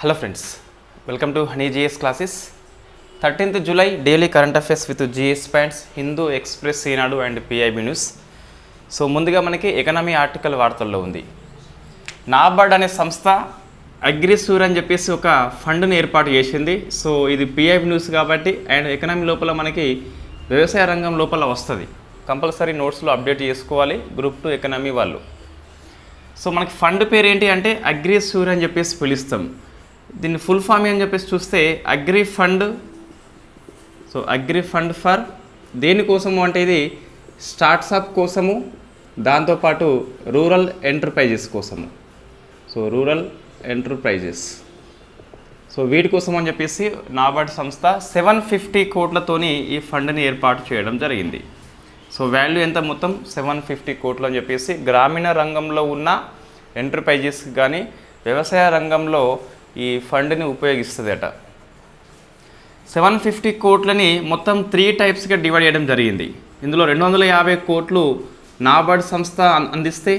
Hello friends welcome to Honey GS classes. Thirteenth July daily current affairs with GS points Hindu Express Eenadu and PIB news. So ముందుగా మనకి economy article వార్తల్లో ఉంది. నాబార్డ్ అనే సంస్థ అగ్రిసూర్ అని చెప్పేసి ఒక ఫండ్ని ఏర్పాటు చేసింది. సో ఇది పిఐబి న్యూస్ కాబట్టి అండ్ ఎకనామీ లోపల మనకి వ్యవసాయ రంగం లోపల వస్తుంది. కంపల్సరీ నోట్స్లో అప్డేట్ చేసుకోవాలి గ్రూప్ టూ ఎకనామీ వాళ్ళు. సో మనకి ఫండ్ పేరు ఏంటి అంటే అగ్రిసూర్ అని చెప్పేసి పిలుస్తాం. దీన్ని ఫుల్ ఫామ్ అని చెప్పేసి చూస్తే agri fund so agri fund for దేనికోసము అంటే ఇది స్టార్ట్సప్ కోసము దాంతోపాటు రూరల్ ఎంటర్ప్రైజెస్ కోసము. So rural enterprises. సో వీటి కోసం అని చెప్పేసి నాబార్డ్ సంస్థ సెవెన్ ఫిఫ్టీ కోట్లతోని ఈ ఫండ్ని ఏర్పాటు చేయడం జరిగింది. సో వాల్యూ ఎంత మొత్తం? సెవెన్ ఫిఫ్టీ కోట్లు అని చెప్పేసి గ్రామీణ రంగంలో ఉన్న ఎంటర్ప్రైజెస్ కానీ వ్యవసాయ రంగంలో ఈ ఫండ్ని ఉపయోగిస్తుందట. సెవెన్ ఫిఫ్టీ కోట్లని మొత్తం త్రీ టైప్స్గా డివైడ్ చేయడం జరిగింది. ఇందులో రెండు వందల యాభై కోట్లు నాబార్డ్ సంస్థ అందిస్తే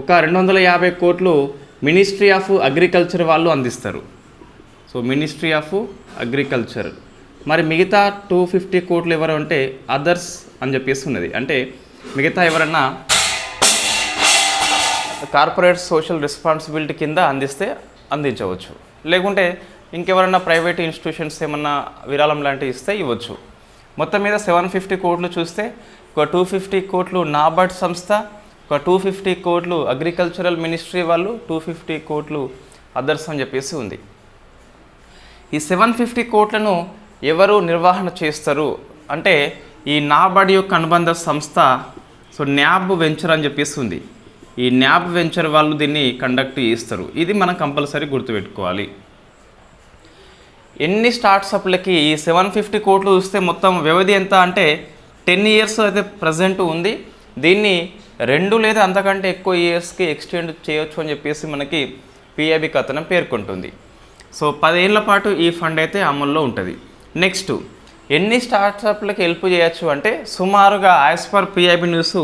ఒక రెండు వందల యాభై కోట్లు మినిస్ట్రీ ఆఫ్ అగ్రికల్చర్ వాళ్ళు అందిస్తారు. So ministry of agriculture. మరి మిగతా టూ ఫిఫ్టీ కోట్లు ఎవరు అంటే అదర్స్ అని చెప్పేసి ఉన్నది. అంటే మిగతా ఎవరన్నా కార్పొరేట్ సోషల్ రెస్పాన్సిబిలిటీ కింద అందిస్తే అందించవచ్చు. లేకుంటే ఇంకెవరన్నా ప్రైవేట్ ఇన్స్టిట్యూషన్స్ ఏమన్నా విరాళం లాంటివి ఇస్తే ఇవ్వచ్చు. మొత్తం మీద సెవెన్ ఫిఫ్టీ కోట్లు చూస్తే ఒక టూ ఫిఫ్టీ కోట్లు నాబార్డ్ సంస్థ ఒక టూ ఫిఫ్టీ కోట్లు అగ్రికల్చరల్ మినిస్ట్రీ వాళ్ళు టూ ఫిఫ్టీ కోట్లు అదర్స్ అని చెప్పేసి ఉంది. ఈ సెవెన్ ఫిఫ్టీ కోట్లను ఎవరు నిర్వహణ చేస్తారు? అంటే ఈ నాబార్డ్ యొక్క అనుబంధ సంస్థ సో న్యాబ్ వెంచర్ అని చెప్పేసి ఉంది. ఈ న్యాప్ వెంచర్ వాళ్ళు దీన్ని కండక్ట్ చేస్తారు. ఇది మనం కంపల్సరీ గుర్తుపెట్టుకోవాలి. ఎన్ని స్టార్ట్సప్లకి ఈ సెవెన్ ఫిఫ్టీ కోట్లు చూస్తే మొత్తం వ్యవధి ఎంత అంటే టెన్ ఇయర్స్ అయితే ప్రజెంట్ ఉంది. దీన్ని రెండు లేదా అంతకంటే ఎక్కువ ఇయర్స్కి ఎక్స్టెండ్ చేయొచ్చు అని చెప్పేసి మనకి పిఐబి కథనం పేర్కొంటుంది. సో పదేళ్ళ పాటు ఈ ఫండ్ అయితే అమల్లో ఉంటుంది. నెక్స్ట్ ఎన్ని స్టార్ట్అప్లకి హెల్ప్ చేయొచ్చు అంటే సుమారుగా యాజ్ పర్ పిఐబి న్యూస్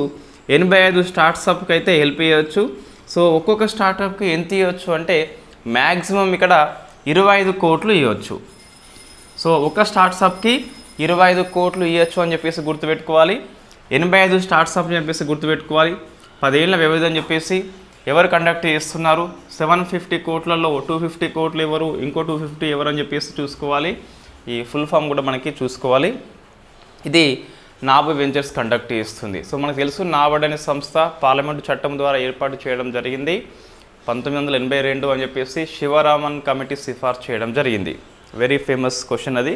ఎనభై ఐదు స్టార్ట్సప్కి అయితే హెల్ప్ ఇవ్వచ్చు సో ఒక్కొక్క స్టార్ట్అప్కి ఎంత ఇవ్వచ్చు అంటే మ్యాక్సిమం ఇక్కడ ఇరవై ఐదు కోట్లు ఇవ్వచ్చు సో ఒక స్టార్ట్సప్కి ఇరవై ఐదు కోట్లు ఇవ్వచ్చు అని చెప్పేసి గుర్తుపెట్టుకోవాలి. ఎనభై ఐదు స్టార్ట్సప్ అని చెప్పేసి గుర్తుపెట్టుకోవాలి. పదేళ్ళ వ్యవధి అని చెప్పేసి ఎవరు కండక్ట్ చేస్తున్నారు? సెవెన్ ఫిఫ్టీ కోట్లలో టూ ఫిఫ్టీ కోట్లు ఎవరు? ఇంకో టూ ఫిఫ్టీ ఎవరు అని చెప్పేసి చూసుకోవాలి. ఈ ఫుల్ ఫామ్ కూడా మనకి చూసుకోవాలి. ఇది నాబ్ వెంచర్స్ కండక్ట్ చేస్తుంది. సో మనకు తెలుసు నాబడ్ అనే సంస్థ పార్లమెంటు చట్టం ద్వారా ఏర్పాటు చేయడం జరిగింది. పంతొమ్మిది వందల ఎనభై రెండు అని చెప్పేసి శివరామన్ కమిటీ సిఫార్సు చేయడం జరిగింది. వెరీ ఫేమస్ క్వశ్చన్ అది.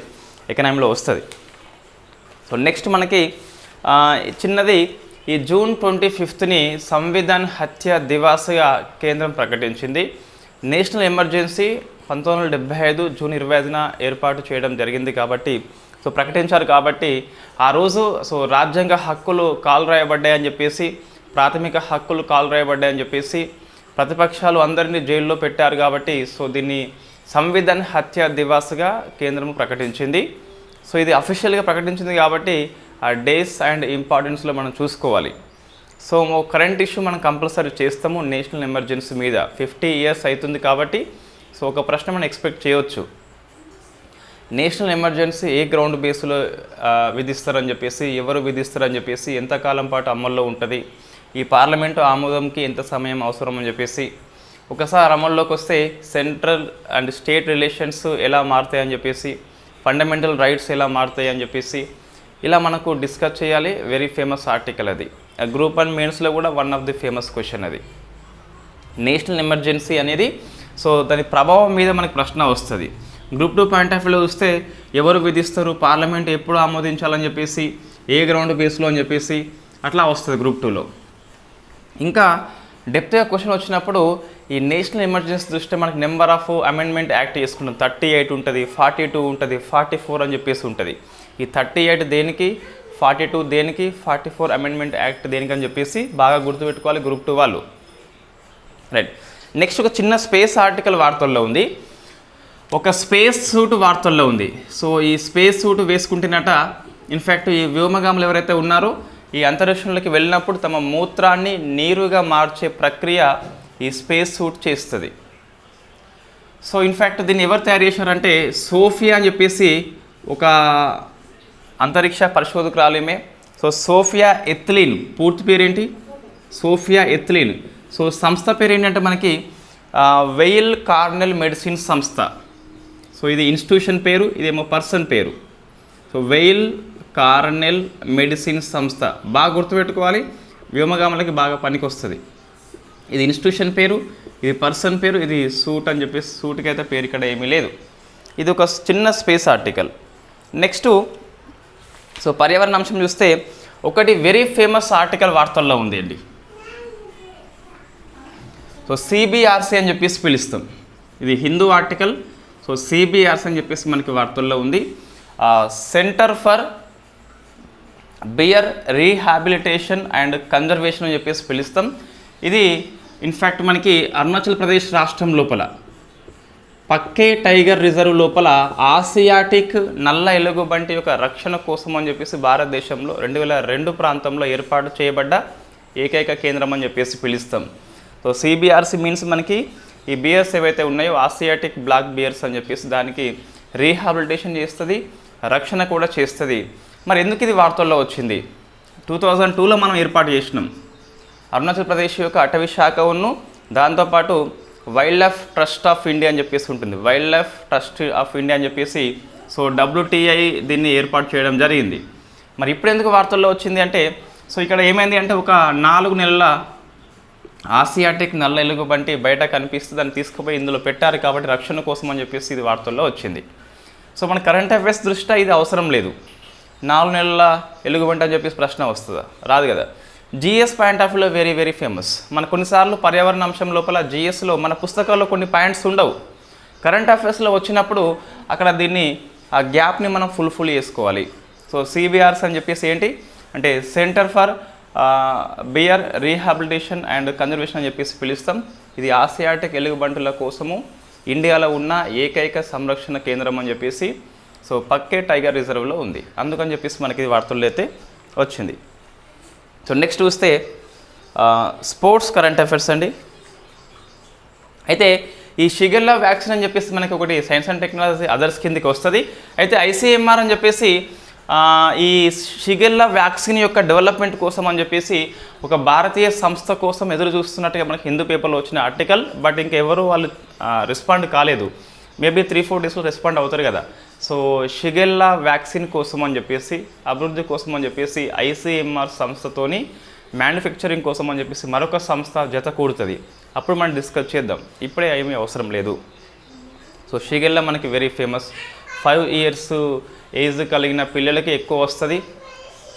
ఎకనామీలో వస్తుంది. సో నెక్స్ట్ మనకి చిన్నది ఈ జూన్ ట్వంటీ ఫిఫ్త్ని సంవిధాన్ హత్య దివాస్గా కేంద్రం ప్రకటించింది. నేషనల్ ఎమర్జెన్సీ పంతొమ్మిది వందల డెబ్బై ఐదు జూన్ ఇరవై ఐదున ఏర్పాటు చేయడం జరిగింది కాబట్టి సో ప్రకటించారు కాబట్టి ఆ రోజు సో రాజ్యాంగ హక్కులు కాలు రాయబడ్డాయని చెప్పేసి ప్రాథమిక హక్కులు కాలు రాయబడ్డాయని చెప్పేసి ప్రతిపక్షాలు అందరినీ జైల్లో పెట్టారు కాబట్టి సో దీన్ని సంవిధాన్ హత్య దివాస్గా కేంద్రం ప్రకటించింది. సో ఇది అఫీషియల్గా ప్రకటించింది కాబట్టి ఆ డేస్ అండ్ ఇంపార్టెన్స్లో మనం చూసుకోవాలి. సో కరెంట్ ఇష్యూ మనం కంపల్సరీ చేస్తాము నేషనల్ ఎమర్జెన్సీ మీద. ఫిఫ్టీ ఇయర్స్ అవుతుంది కాబట్టి సో ఒక ప్రశ్న మనం ఎక్స్పెక్ట్ చేయవచ్చు నేషనల్ ఎమర్జెన్సీ ఏ గ్రౌండ్ బేస్లో విధిస్తారని చెప్పేసి ఎవరు విధిస్తారని చెప్పేసి ఎంతకాలం పాటు అమల్లో ఉంటుంది ఈ పార్లమెంటు ఆమోదంకి ఎంత సమయం అవసరం అని చెప్పేసి ఒకసారి అమల్లోకి వస్తే సెంట్రల్ అండ్ స్టేట్ రిలేషన్స్ ఎలా మారుతాయని చెప్పేసి ఫండమెంటల్ రైట్స్ ఎలా మారుతాయి అని చెప్పేసి ఇలా మనకు డిస్కస్ చేయాలి. వెరీ ఫేమస్ ఆర్టికల్ అది. గ్రూప్ అండ్ మెయిన్స్లో కూడా one of the famous question అది. నేషనల్ ఎమర్జెన్సీ అనేది సో దాని ప్రభావం మీద మనకి ప్రశ్న వస్తుంది. గ్రూప్ టూ పాయింట్ ఆఫ్ వ్యూలో చూస్తే ఎవరు విధిస్తారు పార్లమెంట్ ఎప్పుడు ఆమోదించాలని చెప్పేసి ఏ గ్రౌండ్ బేస్లో అని చెప్పేసి అట్లా వస్తుంది గ్రూప్ టూలో. ఇంకా డెప్త్గా క్వశ్చన్ వచ్చినప్పుడు ఈ నేషనల్ ఎమర్జెన్సీ దృష్ట్యా మనకి నెంబర్ ఆఫ్ అమెండ్మెంట్ యాక్ట్ చేసుకుంటాం థర్టీ ఎయిట్ ఉంటుంది ఫార్టీ టూ ఉంటుంది ఫార్టీ ఫోర్ అని చెప్పేసి ఉంటుంది. ఈ థర్టీ ఎయిట్ దేనికి ఫార్టీ టూ దేనికి ఫార్టీ ఫోర్ అమెండ్మెంట్ యాక్ట్ దేనికి అని చెప్పేసి బాగా గుర్తుపెట్టుకోవాలి గ్రూప్ టూ వాళ్ళు. రైట్ నెక్స్ట్ ఒక చిన్న స్పేస్ ఆర్టికల్ వార్తల్లో ఉంది. ఒక స్పేస్ సూట్ వార్తల్లో ఉంది. సో ఈ స్పేస్ సూట్ వేసుకుంటున్నట ఇన్ఫ్యాక్ట్ ఈ వ్యోమగాములు ఎవరైతే ఉన్నారో ఈ అంతరిక్షంలోకి వెళ్ళినప్పుడు తమ మూత్రాన్ని నీరుగా మార్చే ప్రక్రియ ఈ స్పేస్ సూట్ చేస్తుంది. సో ఇన్ఫ్యాక్ట్ దీన్ని ఎవరు తయారు చేశారంటే సోఫియా అని చెప్పేసి ఒక అంతరిక్ష పరిశోధకురాలేమే సో సోఫియా ఎథ్లీన్ పూర్తి పేరేంటి? సోఫియా ఎథ్లీన్. సో సంస్థ పేరు ఏంటంటే మనకి వెయిల్ కార్నెల్ మెడిసిన్ సంస్థ. సో ఇది ఇన్స్టిట్యూషన్ పేరు ఇదేమో పర్సన్ పేరు. సో వెయిల్ కార్నెల్ మెడిసిన్ సంస్థ. బాగా గుర్తుపెట్టుకోవాలి వ్యోమగాములకి బాగా పనికి వస్తుంది ఇది ఇన్స్టిట్యూషన్ పేరు ఇది పర్సన్ పేరు ఇది సూట్ అని చెప్పేసి సూట్కి అయితే పేరు ఇక్కడ ఏమీ లేదు. ఇది ఒక చిన్న స్పేస్ ఆర్టికల్ నెక్స్ట్ సో పర్యావరణ అంశం చూస్తే ఒకటి వెరీ ఫేమస్ ఆర్టికల్ వార్తల్లో ఉంది అండి. సో సిబిఆర్సి అని చెప్పేసి పిలుస్తాం. ఇది హిందూ ఆర్టికల్ సో సిబిఆర్సి అని చెప్పేసి మనకి వార్తల్లో ఉంది. Centre for bear rehabilitation and conservation అని చెప్పేసి పిలుస్తాం. ఇది ఇన్ఫ్యాక్ట్ మనకి అరుణాచల్ ప్రదేశ్ రాష్ట్రం లోపల పక్కే టైగర్ రిజర్వ్ లోపల ఆసియాటిక్ నల్ల ఎలుగుబంటి యొక్క రక్షణ కోసం అని చెప్పేసి భారతదేశంలో రెండు వేల రెండు ప్రాంతంలో ఏర్పాటు చేయబడ్డ ఏకైక కేంద్రం అని చెప్పేసి పిలుస్తాం. సో సిబిఆర్సి మీన్స్ మనకి ఈ బియర్స్ ఏవైతే ఉన్నాయో ఆసియాటిక్ బ్లాక్ బియర్స్ అని చెప్పేసి దానికి రీహాబిలిటేషన్ చేస్తుంది రక్షణ కూడా చేస్తుంది. మరి ఎందుకు ఇది వార్తల్లో వచ్చింది? టూ థౌజండ్ టూలో మనం ఏర్పాటు చేసినాం. అరుణాచల్ ప్రదేశ్ యొక్క అటవీ శాఖ ఉన్ను దాంతోపాటు wild life trust of India అని చెప్పేసి ఉంటుంది. Wild life trust of India అని చెప్పేసి సో డబ్ల్యూటీఐ దీన్ని ఏర్పాటు చేయడం జరిగింది. మరి ఇప్పుడు ఎందుకు వార్తల్లో వచ్చింది అంటే సో ఇక్కడ ఏమైంది అంటే ఒక నాలుగు నెలల ఆసియాటిక్ నల్ల ఎలుగుబంటి బయట కనిపిస్తే దాన్ని తీసుకుపోయి ఇందులో పెట్టారు కాబట్టి రక్షణ కోసం అని చెప్పేసి ఇది వార్తల్లో వచ్చింది. సో మన కరెంట్ అఫైర్స్ దృష్ట్యా ఇది అవసరం లేదు. నాలుగు నెలల ఎలుగుబంటి అని చెప్పేసి ప్రశ్న వస్తుందా? రాదు కదా. జిఎస్ పాయింట్ ఆఫ్ వ్యూలో వెరీ వెరీ ఫేమస్ మన కొన్నిసార్లు పర్యావరణ అంశం లోపల జిఎస్లో మన పుస్తకాల్లో కొన్ని పాయింట్స్ ఉండవు. కరెంట్ అఫైర్స్లో వచ్చినప్పుడు అక్కడ దీన్ని ఆ గ్యాప్ని మనం ఫుల్ఫుల్ చేసుకోవాలి. సో సిబిఆర్స్ అని చెప్పేసి ఏంటి? అంటే centre for bear rehabilitation and conservation అని చెప్పేసి పిలుస్తాం. ఇది ఆసియాటిక్ ఎలుగుబంటుల కోసము ఇండియాలో ఉన్న ఏకైక సంరక్షణ కేంద్రం అని చెప్పేసి సో పక్కే టైగర్ రిజర్వ్లో ఉంది. అందుకని చెప్పేసి మనకి ఇది వార్తల్లో అయితే వచ్చింది. సో నెక్స్ట్ చూస్తే స్పోర్ట్స్ కరెంట్ అఫైర్స్ అండి. అయితే ఈ షిగర్లా వ్యాక్సిన్ అని చెప్పేసి మనకి ఒకటి సైన్స్ అండ్ టెక్నాలజీ అదర్స్ కిందకి వస్తుంది. అయితే ఐసీఎంఆర్ అని చెప్పేసి ఈ షిగెల్లా వ్యాక్సిన్ యొక్క డెవలప్మెంట్ కోసం అని చెప్పేసి ఒక భారతీయ సంస్థ కోసం ఎదురు చూస్తున్నట్టుగా మనకి హిందూ పేపర్లో వచ్చిన ఆర్టికల్ బట్ ఇంకెవరు వాళ్ళు రెస్పాండ్ కాలేదు. మేబీ త్రీ ఫోర్ డేస్లో రెస్పాండ్ అవుతారు కదా. సో షిగెల్లా వ్యాక్సిన్ కోసం అని చెప్పేసి అభివృద్ధి కోసం అని చెప్పేసి ఐసీఎంఆర్ సంస్థతోని మ్యానుఫ్యాక్చరింగ్ కోసం అని చెప్పేసి మరొక సంస్థ జత కూడుతుంది. అప్పుడు మనం డిస్కస్ చేద్దాం. ఇప్పుడే ఏమీ అవసరం లేదు. సో షిగెల్లా మనకి very famous five years age కలిగిన పిల్లలకి ఎక్కువ వస్తుంది.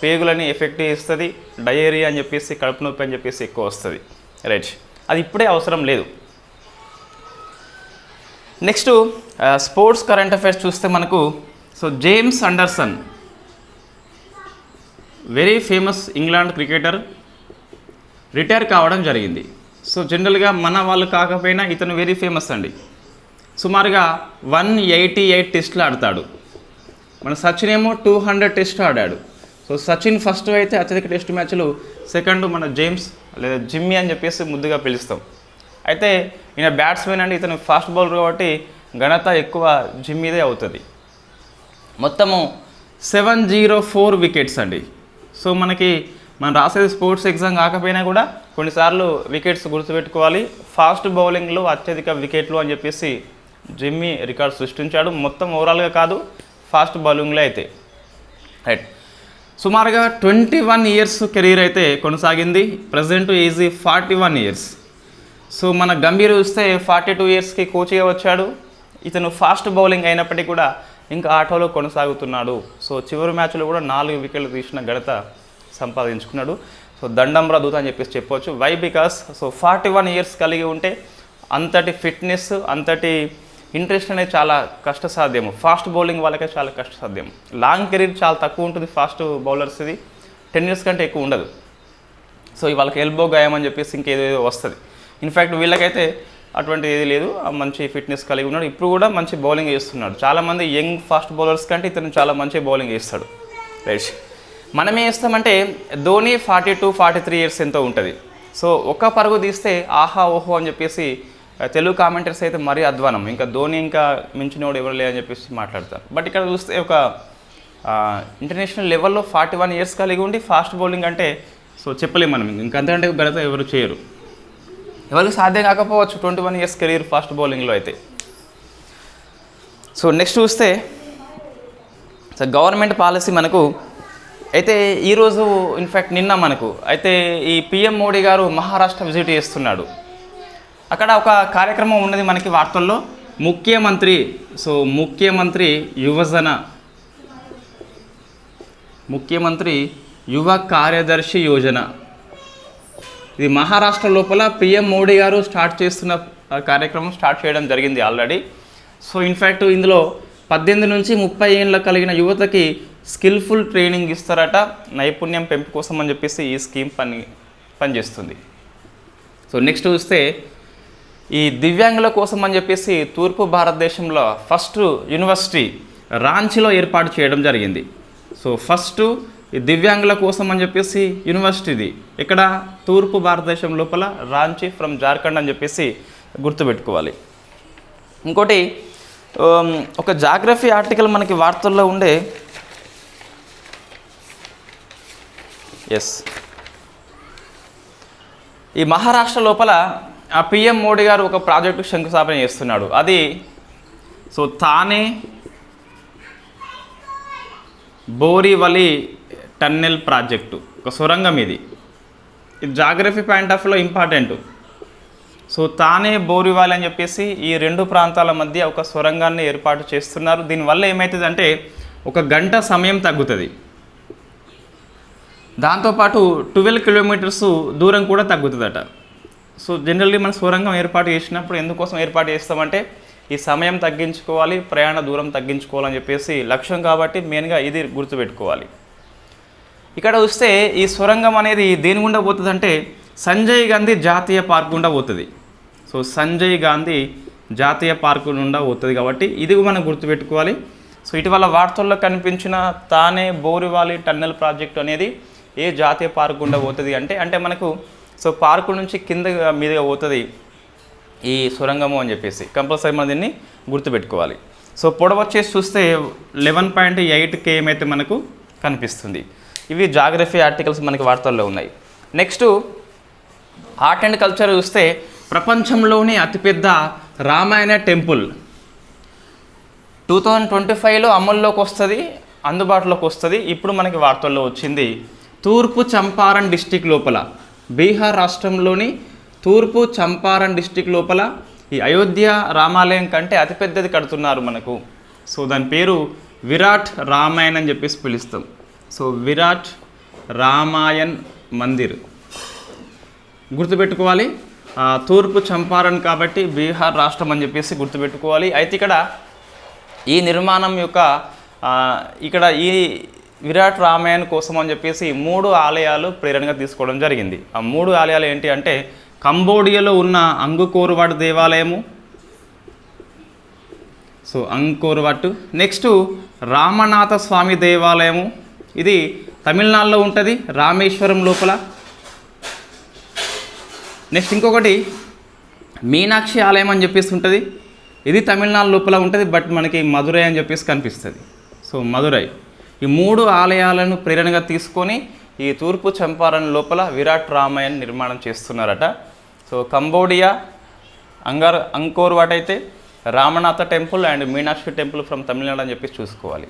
పేగులని ఎఫెక్ట్ ఇస్తుంది డయేరియా అని చెప్పేసి కడుపు నొప్పి అని చెప్పేసి ఎక్కువ వస్తుంది. రైట్ అది ఇప్పుడే అవసరం లేదు. నెక్స్ట్ స్పోర్ట్స్ కరెంట్ అఫైర్స్ చూస్తే మనకు so James Anderson very famous England cricketer retire కావడం జరిగింది. సో జనరల్గా మన వాళ్ళు కాకపోయినా ఇతను వెరీ ఫేమస్ అండి. సుమారుగా వన్ ఎయిటీ ఎయిట్ టెస్ట్లు ఆడతాడు. మన సచిన్ ఏమో టూ హండ్రెడ్ టెస్ట్ ఆడాడు. సో సచిన్ ఫస్ట్ అయితే అత్యధిక టెస్ట్ మ్యాచ్లు సెకండ్ మన జేమ్స్ లేదా జిమ్మి అని చెప్పేసి ముద్దుగా పిలుస్తాం. అయితే ఈయన బ్యాట్స్మెన్ అండి ఇతను ఫాస్ట్ బౌలర్ కాబట్టి ఘనత ఎక్కువ జిమ్మీదే అవుతుంది. మొత్తము సెవెన్ జీరో ఫోర్ వికెట్స్ అండి. సో మనకి మనం రాసేది స్పోర్ట్స్ ఎగ్జామ్ కాకపోయినా కూడా కొన్నిసార్లు వికెట్స్ గుర్తుపెట్టుకోవాలి. ఫాస్ట్ బౌలింగ్లో అత్యధిక వికెట్లు అని చెప్పేసి జిమ్మీ రికార్డ్ సృష్టించాడు. మొత్తం ఓవరాల్గా కాదు ఫాస్ట్ బౌలింగ్లో అయితే. రైట్ సుమారుగా ట్వంటీ వన్ ఇయర్స్ కెరీర్ అయితే కొనసాగింది. ప్రజెంట్ ఈజీ ఫార్టీ వన్ ఇయర్స్ సో మన గంభీర్ చూస్తే ఫార్టీ టూ ఇయర్స్కి కోచ్గా వచ్చాడు. ఇతను ఫాస్ట్ బౌలింగ్ అయినప్పటికీ కూడా ఇంకా ఆటోలో కొనసాగుతున్నాడు. సో చివరి మ్యాచ్లో కూడా నాలుగు వికెట్లు తీసిన ఘనత సంపాదించుకున్నాడు. సో దండంబ్రా దూత అని చెప్పేసి చెప్పవచ్చు why because so forty one years కలిగి ఉంటే అంతటి ఫిట్నెస్ అంతటి ఇంట్రెస్ట్ అనేది చాలా కష్టసాధ్యము. ఫాస్ట్ బౌలింగ్ వాళ్ళకే చాలా కష్టసాధ్యం. లాంగ్ కెరీర్ చాలా తక్కువ ఉంటుంది ఫాస్ట్ బౌలర్స్ ఇది. టెన్ ఇయర్స్ కంటే ఎక్కువ ఉండదు. సో వాళ్ళకి ఎల్బో గాయం అని చెప్పేసి ఇంకేదేదో వస్తుంది. ఇన్ఫ్యాక్ట్ వీళ్ళకైతే అటువంటి ఏది లేదు. మంచి ఫిట్నెస్ కలిగి ఉన్నాడు. ఇప్పుడు కూడా మంచి బౌలింగ్ వేస్తున్నాడు చాలామంది యంగ్ ఫాస్ట్ బౌలర్స్ కంటే ఇతను చాలా మంచి బౌలింగ్ వేస్తాడు రైట్ మనం ఏం చేస్తామంటే Dhoni forty two forty three years ఎంతో ఉంటుంది. సో ఒక్క పరుగు తీస్తే ఆహా ఓహో అని చెప్పేసి తెలుగు కామెంటర్స్ అయితే మరీ అధ్వానం. ఇంకా ధోని ఇంకా మించినోడు ఎవరు లేదని చెప్పేసి మాట్లాడతారు. బట్ ఇక్కడ చూస్తే ఒక ఇంటర్నేషనల్ లెవెల్లో ఫార్టీ వన్ ఇయర్స్ కలిగి ఉండి ఫాస్ట్ బౌలింగ్ అంటే సో చెప్పలేము మనం. ఇంకా అంతకంటే ఘనత ఎవరు చేయరు. ఎవరికి సాధ్యం కాకపోవచ్చు. Twenty one years career fast బౌలింగ్లో అయితే. సో నెక్స్ట్ చూస్తే సో గవర్నమెంట్ పాలసీ మనకు అయితే ఈరోజు ఇన్ఫ్యాక్ట్ నిన్న మనకు అయితే ఈ పిఎం మోడీ గారు మహారాష్ట్ర విజిట్ చేస్తున్నాడు. అక్కడ ఒక కార్యక్రమం ఉన్నది మనకి వార్తల్లో. ముఖ్యమంత్రి సో ముఖ్యమంత్రి యువజన ముఖ్యమంత్రి యువ కార్యదర్శి యోజన. ఇది మహారాష్ట్ర లోపల పిఎం మోడీ గారు స్టార్ట్ చేస్తున్న కార్యక్రమం స్టార్ట్ చేయడం జరిగింది ఆల్రెడీ. సో ఇన్ఫ్యాక్ట్ ఇందులో పద్దెనిమిది నుంచి ముప్పై ఏళ్ళ కలిగిన యువతకి స్కిల్ఫుల్ ట్రైనింగ్ ఇస్తారట. నైపుణ్యం పెంపు కోసం అని చెప్పేసి ఈ స్కీమ్ పని పనిచేస్తుంది. సో నెక్స్ట్ చూస్తే ఈ దివ్యాంగుల కోసం అని చెప్పేసి తూర్పు భారతదేశంలో ఫస్ట్ యూనివర్సిటీ రాంచీలో ఏర్పాటు చేయడం జరిగింది. సో ఫస్ట్ ఈ దివ్యాంగుల కోసం అని చెప్పేసి యూనివర్సిటీది ఇక్కడ తూర్పు భారతదేశం లోపల రాంచీ ఫ్రమ్ జార్ఖండ్ అని చెప్పేసి గుర్తుపెట్టుకోవాలి. ఇంకోటి um, ఒక జాగ్రఫీ ఆర్టికల్ మనకి వార్తల్లో ఉండే ఎస్ ఈ మహారాష్ట్ర లోపల పిఎం మోడీ గారు ఒక ప్రాజెక్టు శంకుస్థాపన చేస్తున్నాడు. అది సో తానే బోరివలి టన్నెల్ ప్రాజెక్టు ఒక సొరంగం ఇది. ఇది జాగ్రఫీ పాయింట్ ఆఫ్లో ఇంపార్టెంట్. సో తానే బోరివాలి అని చెప్పేసి ఈ రెండు ప్రాంతాల మధ్య ఒక సొరంగాన్ని ఏర్పాటు చేస్తున్నారు. దీనివల్ల ఏమవుతుందంటే ఒక గంట సమయం తగ్గుతుంది. దాంతోపాటు ట్వెల్వ్ కిలోమీటర్స్ దూరం కూడా తగ్గుతుందట. సో జనరల్లీ మన సొరంగం ఏర్పాటు చేసినప్పుడు ఎందుకోసం ఏర్పాటు చేస్తామంటే ఈ సమయం తగ్గించుకోవాలి ప్రయాణ దూరం తగ్గించుకోవాలని చెప్పేసి లక్ష్యం కాబట్టి మెయిన్గా ఇది గుర్తుపెట్టుకోవాలి. ఇక్కడ చూస్తే ఈ సొరంగం అనేది దేని గుండా పోతుందంటే సంజయ్ గాంధీ జాతీయ పార్క్ గుండా పోతుంది. సో సంజయ్ గాంధీ జాతీయ పార్కు గుండా పోతుంది కాబట్టి ఇది మనం గుర్తుపెట్టుకోవాలి. సో ఇటీవల వార్తల్లో కనిపించిన తానే బోరివాలి టన్నెల్ ప్రాజెక్ట్ అనేది ఏ జాతీయ పార్క్ గుండా పోతుంది అంటే అంటే మనకు సో పార్కు నుంచి కింద మీదుగా పోతుంది ఈ సొరంగము అని చెప్పేసి. కంపల్సరీ మనం దీన్ని గుర్తుపెట్టుకోవాలి. సో పొడవు వచ్చేసి చూస్తే లెవెన్ పాయింట్ ఎయిట్ కేఎం అయితే మనకు కనిపిస్తుంది. ఇవి జాగ్రఫీ ఆర్టికల్స్ మనకి వార్తల్లో ఉన్నాయి. నెక్స్ట్ ఆర్ట్ అండ్ కల్చర్ చూస్తే ప్రపంచంలోనే అతిపెద్ద Ramayana temple. Two thousand twenty ఫైవ్లో అమల్లోకి వస్తుంది అందుబాటులోకి వస్తుంది. ఇప్పుడు మనకి వార్తల్లో వచ్చింది తూర్పు చంపారన్ డిస్టిక్ లోపల. బీహార్ రాష్ట్రంలోని తూర్పు చంపారన్ డిస్టిక్ లోపల ఈ అయోధ్య రామాలయం కంటే అతిపెద్దది కడుతున్నారు మనకు. సో దాని పేరు విరాట్ రామాయణ్ అని చెప్పేసి పిలుస్తాం. సో విరాట్ రామాయణ్ మందిర్. గుర్తుపెట్టుకోవాలి. తూర్పు చంపారన్ కాబట్టి బీహార్ రాష్ట్రం అని చెప్పేసి గుర్తుపెట్టుకోవాలి. అయితే ఇక్కడ ఈ నిర్మాణం యొక్క ఇక్కడ ఈ విరాట్ రామాయణ కోసం అని చెప్పేసి మూడు ఆలయాలు ప్రేరణగా తీసుకోవడం జరిగింది. ఆ మూడు ఆలయాలు ఏంటి అంటే కంబోడియాలో ఉన్న అంగుకోరువాడు దేవాలయము so Angkor Wat next Ramanatha Swamy దేవాలయము ఇది తమిళనాడులో ఉంటుంది రామేశ్వరం లోపల. నెక్స్ట్ ఇంకొకటి మీనాక్షి ఆలయం అని చెప్పేసి ఉంటుంది ఇది తమిళనాడు లోపల ఉంటుంది బట్ మనకి మధురై అని చెప్పేసి కనిపిస్తుంది. సో మధురై. ఈ మూడు ఆలయాలను ప్రేరణగా తీసుకొని ఈ తూర్పు చంపారన్ లోపల విరాట్ రామాయణ నిర్మాణం చేస్తున్నారట. సో కంబోడియా అంగార్ అంకోర్ వాట్ అయితే Ramanatha temple and Meenakshi temple from Tamil Nadu అని చెప్పి చూసుకోవాలి.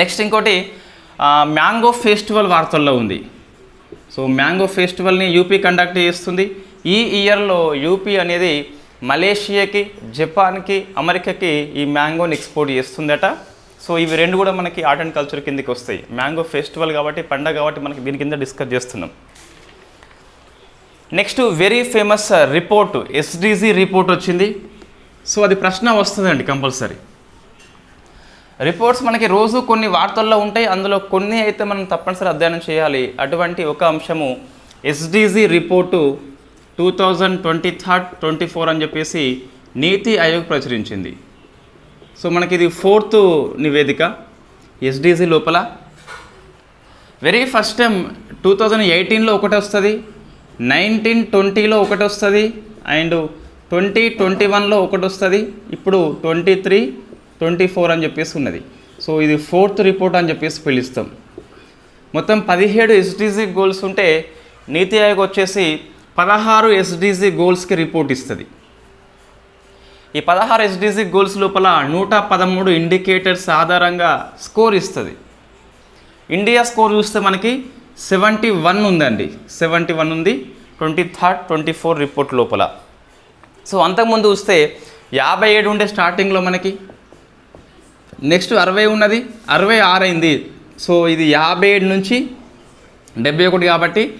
నెక్స్ట్ ఇంకోటి మ్యాంగో ఫెస్టివల్ వార్తల్లో ఉంది. సో మ్యాంగో ఫెస్టివల్ని యూపీ కండక్ట్ చేస్తుంది. ఈ ఇయర్లో యూపీ అనేది మలేషియాకి జపాన్కి అమెరికాకి ఈ మ్యాంగోని ఎక్స్పోర్ట్ చేస్తుందట. సో ఇవి రెండు కూడా మనకి ఆర్ట్ అండ్ కల్చర్ కిందకి వస్తాయి. మ్యాంగో ఫెస్టివల్ కాబట్టి పండగ కాబట్టి మనకి దీని కింద డిస్కస్ చేస్తున్నాం. Next very famous report SDG report వచ్చింది. సో అది ప్రశ్న వస్తుందండి కంపల్సరీ. రిపోర్ట్స్ మనకి రోజు కొన్ని వార్తల్లో ఉంటాయి. అందులో కొన్ని అయితే మనం తప్పనిసరి అధ్యయనం చేయాలి. అటువంటి ఒక అంశము SDG report two thousand twenty third twenty four అని చెప్పేసి నీతి ఆయోగ్ ప్రచురించింది. సో మనకి ఇది ఫోర్త్ నివేదిక ఎస్డిసి లోపల. Very first time two thousand ఎయిటీన్లో ఒకటి వస్తుంది నైన్టీన్ ట్వంటీలో ఒకటి వస్తుంది అండ్ ట్వంటీ ట్వంటీ వన్లో ఒకటి వస్తుంది ఇప్పుడు ట్వంటీ త్రీ ట్వంటీ ఫోర్ అని చెప్పేసి ఉన్నది. సో ఇది ఫోర్త్ రిపోర్ట్ అని చెప్పేసి పిలుస్తాం. మొత్తం పదిహేడు ఎస్డిజి గోల్స్ ఉంటే నీతి ఆయోగ్ వచ్చేసి పదహారు ఎస్డిజి గోల్స్కి రిపోర్ట్ ఇస్తుంది. ఈ పదహారు ఎస్డిసి గోల్స్ లోపల నూట పదమూడు ఇండికేటర్స్ ఆధారంగా స్కోర్ ఇస్తుంది. ఇండియా స్కోర్ చూస్తే మనకి సెవెంటీ వన్ ఉందండి. సెవెంటీ వన్ ఉంది. Twenty third twenty four report లోపల. సో అంతకుముందు చూస్తే యాభై ఏడు ఉండే స్టార్టింగ్లో మనకి. నెక్స్ట్ అరవై ఉన్నది. అరవై ఆరు అయింది. సో ఇది యాభై ఏడు నుంచి డెబ్బై ఒకటి కాబట్టి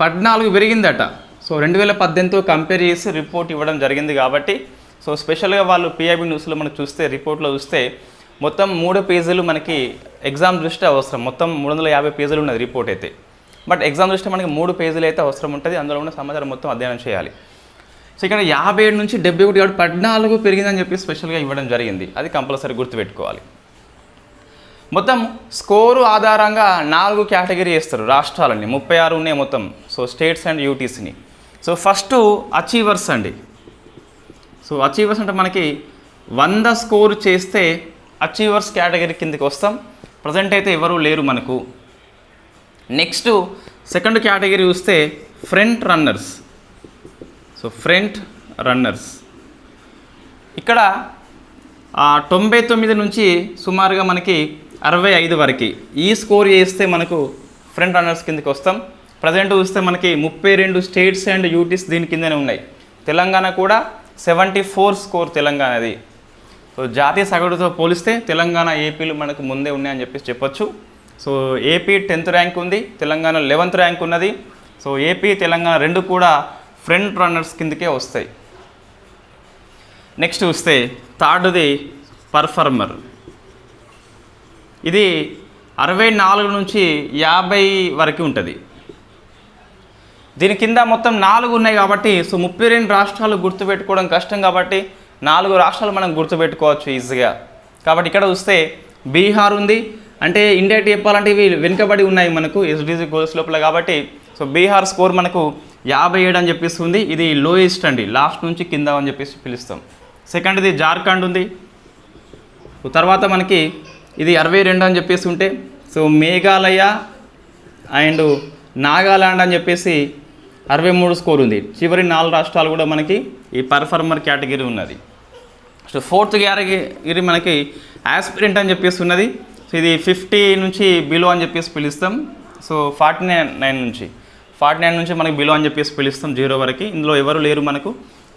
పద్నాలుగు పెరిగిందట. సో రెండు వేల పద్దెనిమిదితో కంపేర్ చేసి రిపోర్ట్ ఇవ్వడం జరిగింది కాబట్టి సో స్పెషల్గా వాళ్ళు పిఐబి న్యూస్లో మనం చూస్తే రిపోర్ట్లో చూస్తే మొత్తం మూడు పేజీలు మనకి ఎగ్జామ్ దృష్టి అవసరం. మొత్తం మూడు వందల యాభై పేజీలు ఉన్నది రిపోర్ట్ అయితే. బట్ ఎగ్జామ్ దృష్టి మనకి మూడు పేజీలు అయితే అవసరం ఉంటుంది. అందులో ఉన్న సమాచారం మొత్తం అధ్యయనం చేయాలి. సో ఇక్కడ యాభై ఏడు నుంచి డెబ్బై ఒకటి కాబట్టి పద్నాలుగు పెరిగిందని చెప్పి స్పెషల్గా ఇవ్వడం జరిగింది. అది కంపల్సరీ గుర్తుపెట్టుకోవాలి. మొత్తం స్కోరు ఆధారంగా నాలుగు కేటగిరీ చేస్తారు రాష్ట్రాలని ముప్పై ఆరు ఉన్నాయి మొత్తం. సో స్టేట్స్ అండ్ యూటీస్ని. సో ఫస్ట్ అచీవర్స్ అండి. సో అచీవర్స్ అంటే మనకి వంద స్కోర్ చేస్తే అచీవర్స్ కేటగిరీ కిందకి వస్తాం. ప్రజెంట్ అయితే ఎవరు లేరు మనకు. నెక్స్ట్ సెకండ్ కేటగిరీ చూస్తే front runners. So front runners. ఇక్కడ తొంభై తొమ్మిది నుంచి సుమారుగా మనకి అరవై ఐదు వరకు ఈ స్కోర్ చేస్తే మనకు ఫ్రంట్ రన్నర్స్ కిందకి వస్తాం. ప్రజెంట్ చూస్తే మనకి ముప్పై రెండు స్టేట్స్ అండ్ యూటీస్ దీని కిందనే ఉన్నాయి. తెలంగాణ కూడా సెవెంటీ ఫోర్ స్కోర్ తెలంగాణది. సో జాతీయ సగటుతో పోలిస్తే తెలంగాణ ఏపీలు మనకు ముందే ఉన్నాయని చెప్పేసి చెప్పొచ్చు. సో ఏపీ టెన్త్ ర్యాంక్ ఉంది తెలంగాణ లెవెంత్ ర్యాంక్ ఉన్నది. సో ఏపీ తెలంగాణ రెండు కూడా ఫ్రంట్ రన్నర్స్ కిందకే వస్తాయి. నెక్స్ట్ చూస్తే థర్డ్ది పర్ఫార్మర్. ఇది అరవై నాలుగు నుంచి యాభై వరకు ఉంటుంది. దీని కింద మొత్తం నాలుగు ఉన్నాయి కాబట్టి సో ముప్పై రెండు రాష్ట్రాలు గుర్తుపెట్టుకోవడం కష్టం కాబట్టి నాలుగు రాష్ట్రాలు మనం గుర్తుపెట్టుకోవచ్చు ఈజీగా. కాబట్టి ఇక్కడ చూస్తే బీహార్ ఉంది. అంటే ఇండియా చెప్పాలంటే ఇవి వెనుకబడి ఉన్నాయి మనకు ఎస్డిజి గోల్స్ లోపల కాబట్టి. సో బీహార్ స్కోర్ మనకు యాభై ఏడు అని చెప్పేసి ఉంది. ఇది లోయెస్ట్ అండి. లాస్ట్ నుంచి కింద అని చెప్పేసి పిలుస్తాం. సెకండ్ది జార్ఖండ్ ఉంది. తర్వాత మనకి ఇది అరవై రెండు అని చెప్పేసి ఉంటే సో మేఘాలయ అండ్ నాగాలాండ్ అని చెప్పేసి అరవై మూడు స్కోర్ ఉంది. చివరి నాలుగు రాష్ట్రాలు కూడా మనకి ఈ పర్ఫార్మర్ కేటగిరీ ఉన్నది. సో ఫోర్త్ కేటగిరీ మనకి యాస్పిరెంట్ అని చెప్పేసి ఉన్నది. సో ఇది ఫిఫ్టీ నుంచి బిలో అని చెప్పేసి పిలుస్తాం. సో ఫార్టీ నైన్ నైన్ నుంచి. ఫార్టీ నైన్ నుంచి మనకి బిలో అని చెప్పేసి పిలుస్తాం జీరో వరకు. ఇందులో ఎవరు లేరు మనకు?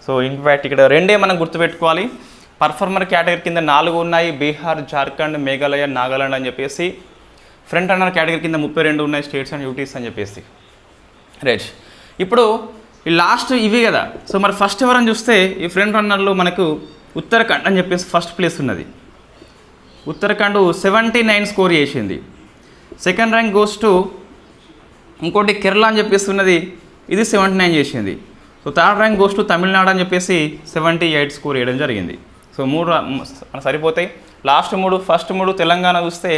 సో ఇన్ఫ్యాక్ట్ ఇక్కడ రెండే మనం గుర్తుపెట్టుకోవాలి. పర్ఫార్మర్ కేటగిరీ కింద నాలుగు ఉన్నాయి. బీహార్ జార్ఖండ్ మేఘాలయ నాగాలాండ్ అని చెప్పేసి. ఫ్రంట్ రన్నర్ కేటగిరీ కింద ముప్పై రెండు ఉన్నాయి. స్టేట్స్ అండ్ యూటీస్ అని చెప్పేసి. రైట్ ఇప్పుడు ఈ లాస్ట్ ఇవి కదా. సో మరి ఫస్ట్ ఎవరని చూస్తే ఈ ఫ్రంట్ రన్నర్లో మనకు ఉత్తరాఖండ్ అని చెప్పేసి ఫస్ట్ ప్లేస్ ఉన్నది. ఉత్తరాఖండ్ సెవెంటీ నైన్ స్కోర్ చేసింది. సెకండ్ ర్యాంక్ గోస్ టు ఇంకోటి కేరళ అని చెప్పేసి ఉన్నది. ఇది సెవెంటీ నైన్ చేసింది. So third rank goes to Tamil Nadu అని చెప్పేసి సెవెంటీ ఎయిట్ స్కోర్ చేయడం జరిగింది. సో మూడు సరిపోతాయి. లాస్ట్ మూడు ఫస్ట్ మూడు తెలంగాణ చూస్తే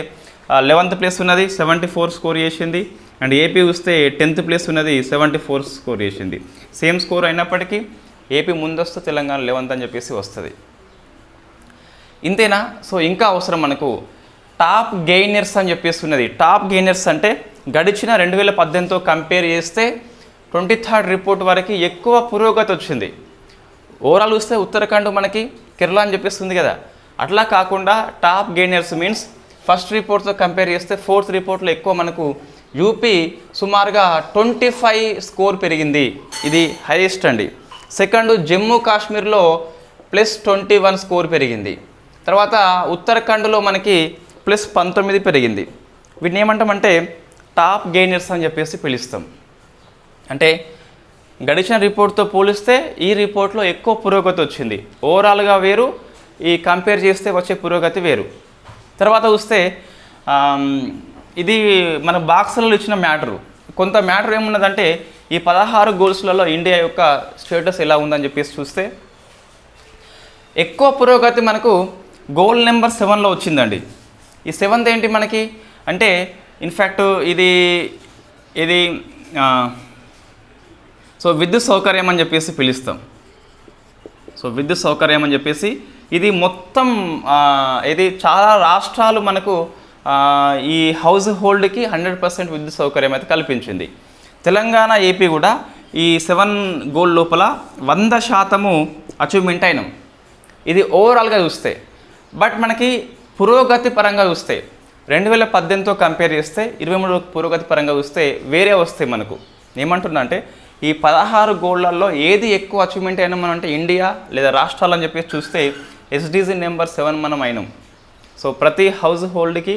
లెవెంత్ ప్లేస్ ఉన్నది సెవెంటీ ఫోర్ స్కోర్ చేసింది. అండ్ ఏపీ వస్తే టెన్త్ ప్లేస్ ఉన్నది సెవెంటీ ఫోర్ స్కోర్ చేసింది. సేమ్ స్కోర్ అయినప్పటికీ ఏపీ ముందస్తు తెలంగాణ లెవెంత్ అని చెప్పేసి వస్తుంది. ఇంతేనా? సో ఇంకా అవసరం మనకు. టాప్ గెయినర్స్ అని చెప్పేసి ఉన్నది. టాప్ గెయినర్స్ అంటే గడిచిన రెండు వేల పద్దెనిమిదితో కంపేర్ చేస్తే ట్వంటీ థర్డ్ రిపోర్ట్ వరకు ఎక్కువ పురోగతి వచ్చింది. ఓవరాల్ చూస్తే ఉత్తరాఖండ్ మనకి కేరళ అని చెప్పేస్తుంది కదా. అట్లా కాకుండా టాప్ గెయినర్స్ మీన్స్ ఫస్ట్ రిపోర్ట్తో కంపేర్ చేస్తే ఫోర్త్ రిపోర్ట్లో ఎక్కువ మనకు యూపీ సుమారుగా ట్వంటీ ఫైవ్ స్కోర్ పెరిగింది. ఇది హైయెస్ట్ అండి. సెకండ్ జమ్మూ కాశ్మీర్లో ప్లస్ ట్వంటీ వన్ స్కోర్ పెరిగింది. తర్వాత ఉత్తరాఖండ్లో మనకి ప్లస్ పంతొమ్మిది పెరిగింది. వీటిని ఏమంటామంటే టాప్ గెయినర్స్ అని చెప్పేసి పిలుస్తాం. అంటే గడిచిన రిపోర్ట్తో పోలిస్తే ఈ రిపోర్ట్లో ఎక్కువ పురోగతి వచ్చింది. ఓవరాల్గా వేరు ఈ కంపేర్ చేస్తే వచ్చే పురోగతి వేరు. తర్వాత వస్తే ఇది మన బాక్స్లలో ఇచ్చిన మ్యాటరు కొంత మ్యాటర్ ఏమున్నదంటే ఈ పదహారు గోల్స్లలో ఇండియా యొక్క స్టేటస్ ఎలా ఉందని చెప్పేసి చూస్తే ఎక్కువ పురోగతి మనకు గోల్ నెంబర్ సెవెన్లో వచ్చిందండి. ఈ సెవెంత్ ఏంటి మనకి? అంటే ఇన్ఫ్యాక్ట్ ఇది ఇది సో విద్యుత్ సౌకర్యం అని చెప్పేసి పిలుస్తాం. సో విద్యుత్ సౌకర్యం అని చెప్పేసి ఇది మొత్తం ఇది చాలా రాష్ట్రాలు మనకు ఈ హౌస్ హోల్డ్కి హండ్రెడ్ పర్సెంట్ విద్యుత్ సౌకర్యం అయితే కల్పించింది. తెలంగాణ ఏపీ కూడా ఈ సెవెన్ గోల్ లోపల వంద శాతము అచీవ్మెంట్ అయినాం. ఇది ఓవరాల్గా చూస్తే. బట్ మనకి పురోగతి పరంగా చూస్తే రెండు వేల పద్దెనిమిదితో కంపేర్ చేస్తే ఇరవై మూడు పురోగతి పరంగా చూస్తే వేరే వస్తాయి మనకు. ఏమంటున్నా అంటే ఈ పదహారు గోళ్ళలో ఏది ఎక్కువ అచీవ్మెంట్ అయినా మనం అంటే ఇండియా లేదా రాష్ట్రాలు అని చెప్పేసి చూస్తే ఎస్డిజి నెంబర్ సెవెన్ మనం అయినాం. సో ప్రతి హౌస్ హోల్డ్కి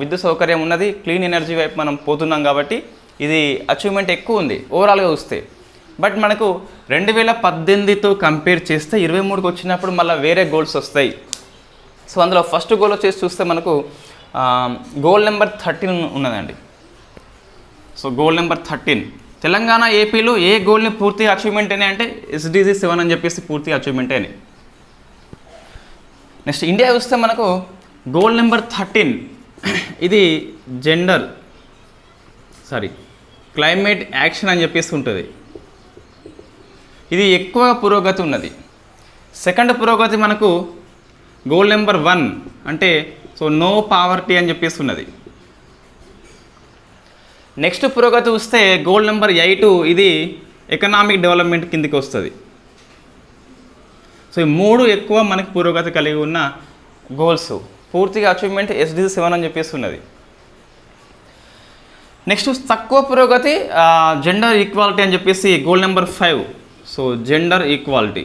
విద్యుత్ సౌకర్యం ఉన్నది క్లీన్ ఎనర్జీ వైపు మనం పోతున్నాం కాబట్టి ఇది అచీవ్మెంట్ ఎక్కువ ఉంది ఓవరాల్గా వస్తే బట్ మనకు రెండు వేల పద్దెనిమిదితో కంపేర్ చేస్తే ఇరవై మూడుకి వచ్చినప్పుడు మళ్ళీ వేరే గోల్స్ వస్తాయి. సో అందులో ఫస్ట్ గోల్ వచ్చేసి చూస్తే మనకు గోల్ నెంబర్ థర్టీన్ ఉన్నదండి. So goal number thirteen. Telangana ఏపీలో ఏ గోల్ని పూర్తి అచీవ్మెంట్ అయినా అంటే ఎస్డిజి సెవెన్ అని చెప్పేసి పూర్తి అచీవ్మెంట్ అయినాయి. నెక్స్ట్ ఇండియా చూస్తే మనకు గోల్ నెంబర్ థర్టీన్. ఇది జెండర్. సారీ క్లైమేట్ యాక్షన్ అని చెప్పేసి ఉంటుంది. ఇది ఎక్కువ పురోగతి ఉన్నది. సెకండ్ పురోగతి మనకు గోల్ నెంబర్ వన్ అంటే సో నో పావర్టీ అని చెప్పేసి ఉన్నది. నెక్స్ట్ పురోగతి వస్తే గోల్ నెంబర్ ఎయిట్ ఇది ఎకనామిక్ డెవలప్మెంట్ కిందికి వస్తుంది. సో ఈ మూడు ఎక్కువ మనకి పురోగతి కలిగి ఉన్న గోల్స్ పూర్తిగా అచీవ్మెంట్ ఎస్డి సెవెన్ అని చెప్పేసి ఉన్నది. నెక్స్ట్ తక్కువ పురోగతి జెండర్ ఈక్వాలిటీ అని చెప్పేసి goal number five so gender equality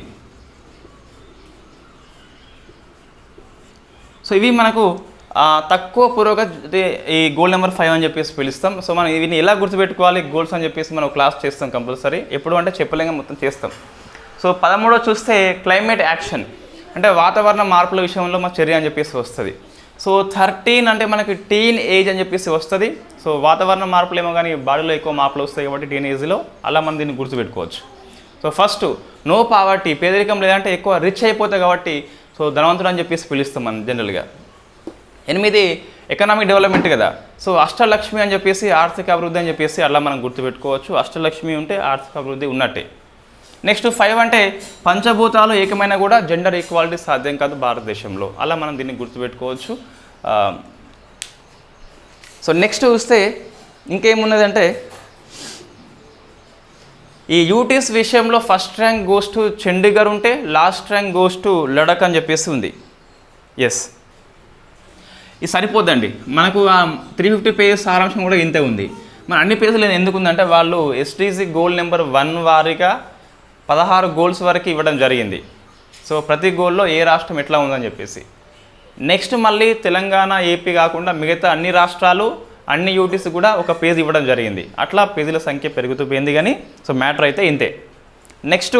so ఇవి మనకు తక్కువ పురోగతి ఈ గోల్ నెంబర్ ఫైవ్ అని చెప్పేసి పిలుస్తాం. సో మనం ఇవి ఎలా గుర్తుపెట్టుకోవాలి? గోల్స్ అని చెప్పేసి మనం క్లాస్ చేస్తాం కంపల్సరీ ఎప్పుడు అంటే చెప్పలేక మొత్తం చేస్తాం. సో పదమూడో చూస్తే క్లైమేట్ యాక్షన్. అంటే వాతావరణ మార్పుల విషయంలో మా చర్య అని చెప్పేసి వస్తుంది. సో థర్టీన్ అంటే మనకి టీన్ ఏజ్ అని చెప్పేసి వస్తుంది. సో వాతావరణ మార్పులు ఏమో కానీ బాడీలో ఎక్కువ మార్పులు వస్తాయి కాబట్టి టీన్ ఏజ్లో అలా మనం దీన్ని గుర్తుపెట్టుకోవచ్చు. సో ఫస్ట్ నో పావర్టీ పేదరికం లేదంటే ఎక్కువ రిచ్ అయిపోతాయి కాబట్టి సో ధనవంతుడు అని చెప్పేసి పిలుస్తాం మనం జనరల్గా. ఎనిమిది ఎకనామిక్ డెవలప్మెంట్ కదా. సో అష్టలక్ష్మి అని చెప్పేసి ఆర్థిక అభివృద్ధి అని చెప్పేసి అలా మనం గుర్తుపెట్టుకోవచ్చు. అష్టలక్ష్మి ఉంటే ఆర్థిక అభివృద్ధి ఉన్నట్టే. నెక్స్ట్ ఫైవ్ అంటే పంచభూతాలు ఏకమైనా కూడా జెండర్ ఈక్వాలిటీ సాధ్యం కాదు భారతదేశంలో. అలా మనం దీన్ని గుర్తుపెట్టుకోవచ్చు. సో నెక్స్ట్ చూస్తే ఇంకేమున్నదంటే ఈ యూటీస్ విషయంలో first rank goes to Chandigarh ఉంటే last rank goes to Ladakh అని చెప్పేసి ఉంది. ఎస్ ఇది సరిపోద్దండి. మనకు ఆ త్రీ ఫిఫ్టీ పేజెస్ సారాంశం కూడా ఇంతే ఉంది. మన అన్ని పేజీలు ఎందుకు ఉందంటే వాళ్ళు ఎస్టీసీ గోల్ నెంబర్ వన్ వారిగా పదహారు గోల్స్ వరకు ఇవ్వడం జరిగింది. సో ప్రతి గోల్లో ఏ రాష్ట్రం ఎట్లా ఉందని చెప్పేసి. నెక్స్ట్ మళ్ళీ తెలంగాణ ఏపీ కాకుండా మిగతా అన్ని రాష్ట్రాలు అన్ని యూటీస్ కూడా ఒక పేజ్ ఇవ్వడం జరిగింది. అట్లా పేజీల సంఖ్య పెరుగుతూ పోయింది కానీ సో మ్యాటర్ అయితే ఇంతే. నెక్స్ట్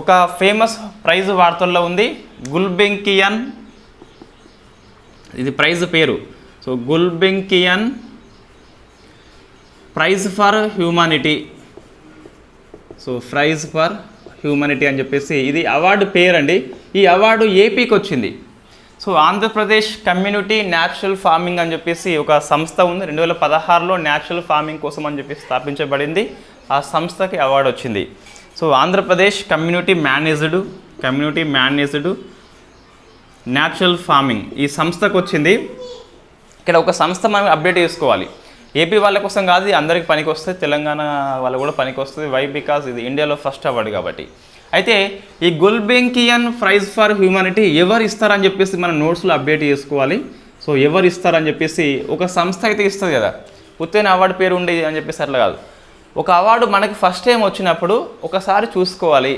ఒక ఫేమస్ ప్రైజ్ వార్తల్లో ఉంది. గుల్బెంకియన్ ఇది ప్రైజ్ పేరు. So Gulbenkian prize for humanity. So prize for humanity అని చెప్పేసి ఇది అవార్డు పేరు అండి ఈ అవార్డు ఏపీకి వచ్చింది. So Andhra Pradesh community natural farming అని చెప్పేసి ఒక సంస్థ ఉంది. రెండు వేల పదహారులో న్యాచురల్ ఫార్మింగ్ కోసం అని చెప్పి స్థాపించబడింది. ఆ సంస్థకి అవార్డు వచ్చింది. So Andhra Pradesh community managed community managed natural farming ఈ సంస్థకు వచ్చింది. ఇక్కడ ఒక సంస్థ మనం అప్డేట్ చేసుకోవాలి. ఏపీ వాళ్ళ కోసం కాదు అందరికి పనికి వస్తుంది తెలంగాణ వాళ్ళు కూడా పనికి వస్తుంది వై బికాస్ ఇది ఇండియాలో ఫస్ట్ అవార్డు కాబట్టి. అయితే ఈ గుల్బెంకియన్ ప్రైజ్ ఫర్ హ్యూమానిటీ ఎవరు ఇస్తారని చెప్పేసి మనం నోట్స్లో అప్డేట్ చేసుకోవాలి. సో ఎవరు ఇస్తారని చెప్పేసి ఒక సంస్థ అయితే ఇస్తుంది కదా. ఉత్తైన అవార్డు పేరు ఉండేది అని చెప్పేసి అట్లా కాదు. ఒక అవార్డు మనకి ఫస్ట్ టైం వచ్చినప్పుడు ఒకసారి చూసుకోవాలి.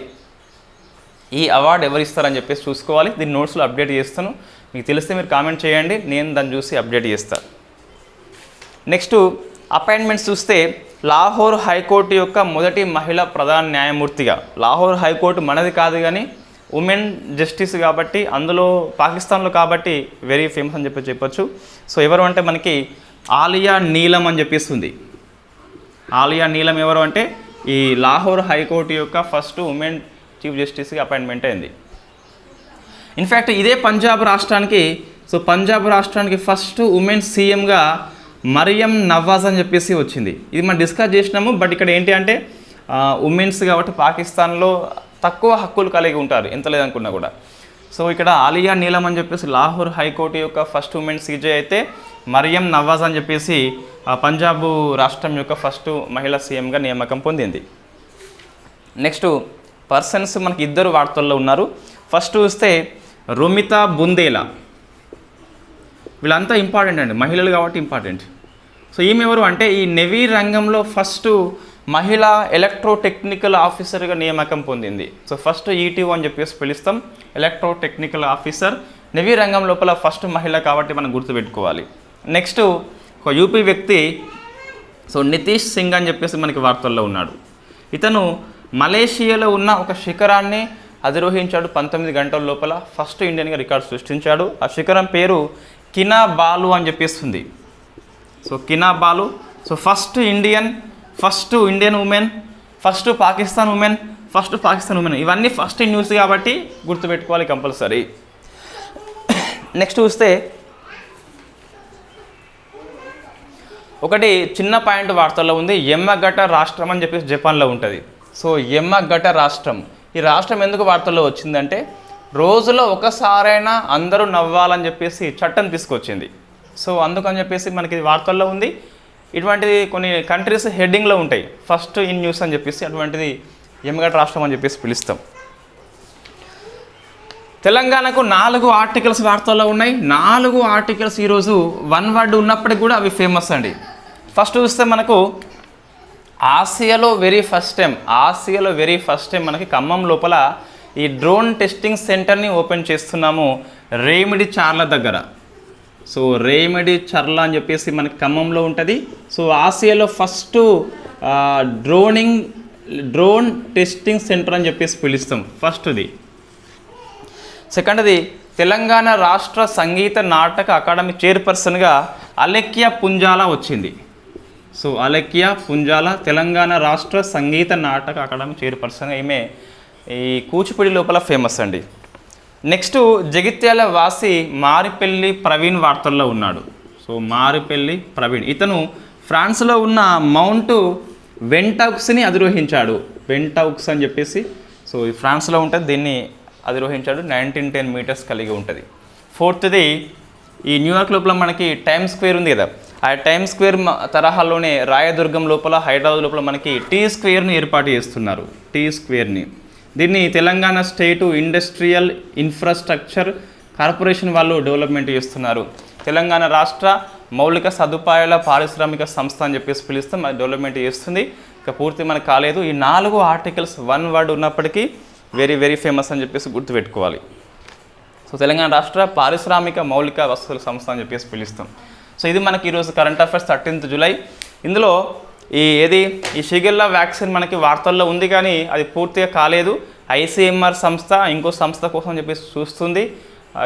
ఈ అవార్డు ఎవరు ఇస్తారని చెప్పేసి చూసుకోవాలి. దీన్ని నోట్స్లో అప్డేట్ చేస్తాను. మీకు తెలిస్తే మీరు కామెంట్ చేయండి. నేను దాన్ని చూసి అప్డేట్ చేస్తాను నెక్స్ట్ అపాయింట్మెంట్స్ చూస్తే లాహోర్ హైకోర్టు యొక్క మొదటి మహిళా ప్రధాన న్యాయమూర్తిగా. లాహోర్ హైకోర్టు మనది కాదు కానీ ఉమెన్ జస్టిస్ కాబట్టి అందులో పాకిస్తాన్లో కాబట్టి వెరీ ఫేమస్ అని చెప్పి చెప్పొచ్చు. సో ఎవరు అంటే మనకి ఆలియా నీలం అని చెప్పిస్తుంది. ఆలియా నీలం ఎవరు అంటే ఈ లాహోర్ హైకోర్టు యొక్క ఫస్ట్ ఉమెన్ చీఫ్ జస్టిస్కి అపాయింట్మెంట్ అయింది. ఇన్ఫ్యాక్ట్ ఇదే పంజాబ్ రాష్ట్రానికి సో పంజాబ్ రాష్ట్రానికి ఫస్ట్ ఉమెన్ సీఎంగా మరియం నవాజ్ అని చెప్పేసి వచ్చింది. ఇది మనం డిస్కస్ చేసినాము బట్ ఇక్కడ ఏంటి అంటే ఉమెన్స్ కాబట్టి పాకిస్తాన్లో తక్కువ హక్కులు కలిగి ఉంటారు. ఎంత లేదనుకున్నా కూడా. సో ఇక్కడ ఆలియా నీలం అని చెప్పేసి లాహోర్ హైకోర్టు యొక్క ఫస్ట్ ఉమెన్ సీజే అయితే మరియం నవాజ్ అని చెప్పేసి ఆ పంజాబ్ రాష్ట్రం యొక్క ఫస్ట్ మహిళా సీఎంగా నియామకం పొందింది. నెక్స్ట్ పర్సన్స్ మనకి ఇద్దరు వార్తల్లో ఉన్నారు. ఫస్ట్ చూస్తే రుమిత బుందేలా. వీళ్ళంతా ఇంపార్టెంట్ అండి. మహిళలు కాబట్టి ఇంపార్టెంట్ సో ఈమె ఎవరు అంటే ఈ నెవీ రంగంలో ఫస్ట్ మహిళా ఎలక్ట్రో టెక్నికల్ ఆఫీసర్గా నియామకం పొందింది. సో ఫస్ట్ ఈటీఓ అని చెప్పేసి పిలుస్తాం. ఎలక్ట్రో టెక్నికల్ ఆఫీసర్ నెవీ రంగం లోపల ఫస్ట్ మహిళ కాబట్టి మనం గుర్తుపెట్టుకోవాలి. నెక్స్ట్ ఒక యూపీ వ్యక్తి సో నితీష్ సింగ్ అని చెప్పేసి మనకి వార్తల్లో ఉన్నాడు. ఇతను మలేషియాలో ఉన్న ఒక శిఖరాన్ని అధిరోహించాడు. పంతొమ్మిది గంటల లోపల ఫస్ట్ ఇండియన్గా రికార్డు సృష్టించాడు. ఆ శిఖరం పేరు కినా బాలు అని చెప్పేస్తుంది సో కినా Balu. So first Indian first Indian women first Pakistan women first Pakistan women ఇవన్నీ ఫస్ట్ న్యూస్ కాబట్టి గుర్తుపెట్టుకోవాలి కంపల్సరీ. నెక్స్ట్ చూస్తే ఒకటి చిన్న పాయింట్ వార్తల్లో ఉంది ఎమ్మగట రాష్ట్రం అని చెప్పేసి జపాన్లో ఉంటుంది. సో ఎమ్మగట రాష్ట్రం. ఈ రాష్ట్రం ఎందుకు వార్తల్లో వచ్చిందంటే రోజులో ఒకసారైనా అందరూ నవ్వాలని చెప్పేసి చట్టం తీసుకొచ్చింది. సో అందుకని చెప్పేసి మనకి ఇది వార్తల్లో ఉంది. ఇటువంటిది కొన్ని కంట్రీస్ హెడ్డింగ్లో ఉంటాయి. ఫస్ట్ ఇన్ న్యూస్ అని చెప్పేసి అటువంటిది ఎమ్మగట రాష్ట్రం అని చెప్పేసి పిలుస్తాం. తెలంగాణకు నాలుగు ఆర్టికల్స్ వార్తల్లో ఉన్నాయి. నాలుగు ఆర్టికల్స్ ఈరోజు వన్ వర్డ్ ఉన్నప్పటికి కూడా అవి ఫేమస్ అండి. ఫస్ట్ చూస్తే మనకు ఆసియాలో వెరీ ఫస్ట్ టైం ఆసియాలో వెరీ ఫస్ట్ టైం మనకి ఖమ్మం లోపల ఈ డ్రోన్ టెస్టింగ్ సెంటర్ని ఓపెన్ చేస్తున్నాము రేమిడి చార్ల దగ్గర. సో రేమడి చర్ల అని చెప్పేసి మనకి ఖమ్మంలో ఉంటుంది. సో ఆసియాలో first droning drone testing centre అని చెప్పేసి పిలుస్తాం. ఫస్ట్ది సెకండ్ది తెలంగాణ రాష్ట్ర సంగీత నాటక అకాడమీ చైర్పర్సన్గా అలెక్య పుంజాల వచ్చింది. సో అలెక్య పుంజాల తెలంగాణ రాష్ట్ర సంగీత నాటక అకాడమీ చైర్పర్సన్ ఈమె ఈ కూచిపూడి లోపల ఫేమస్ అండి. నెక్స్ట్ జగిత్యాల వాసి మారిపెల్లి ప్రవీణ్ వార్తల్లో ఉన్నాడు. సో మారిపెల్లి ప్రవీణ్. ఇతను ఫ్రాన్స్లో ఉన్న మౌంట్ వెంటౌక్స్ని అధిరోహించాడు. వెంటౌక్స్ అని చెప్పేసి సో ఈ ఫ్రాన్స్లో ఉంటుంది దీన్ని అధిరోహించాడు. నైన్టీన్ టెన్ మీటర్స్ కలిగి ఉంటుంది. ఫోర్త్ది ఈ న్యూయార్క్ లోపల మనకి టైమ్ స్క్వేర్ ఉంది కదా. ఆ టైమ్ స్క్వేర్ తరహాలోనే రాయదుర్గం లోపల హైదరాబాద్ లోపల మనకి టీ స్క్వేర్ని ఏర్పాటు చేస్తున్నారు. టీ స్క్వేర్ని. దీన్ని Telangana state industrial infrastructure corporation వాళ్ళు డెవలప్మెంట్ చేస్తున్నారు. తెలంగాణ రాష్ట్ర మౌలిక సదుపాయాల పారిశ్రామిక సంస్థ అని చెప్పేసి పిలుస్తాం డెవలప్మెంట్ చేస్తుంది. ఇక పూర్తి మనకు కాలేదు. ఈ నాలుగు ఆర్టికల్స్ వన్ వర్డ్ ఉన్నప్పటికీ వెరీ వెరీ ఫేమస్ అని చెప్పేసి గుర్తుపెట్టుకోవాలి. సో తెలంగాణ రాష్ట్ర పారిశ్రామిక మౌలిక వసతుల సంస్థ అని చెప్పేసి పిలుస్తాం. సో ఇది మనకి ఈరోజు కరెంట్ అఫైర్స్ థర్టీన్త్ జూలై. ఇందులో ఈ ఏది? ఈ షిగెల్లా వ్యాక్సిన్ మనకి వార్తల్లో ఉంది కానీ అది పూర్తిగా కాలేదు. ఐసీఎంఆర్ సంస్థ ఇంకో సంస్థ కోసం చెప్పేసి చూస్తుంది.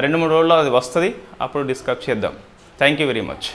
రెండు మూడు రోజుల్లో అది వస్తుంది. అప్పుడు డిస్కస్ చేద్దాం. Thank you very much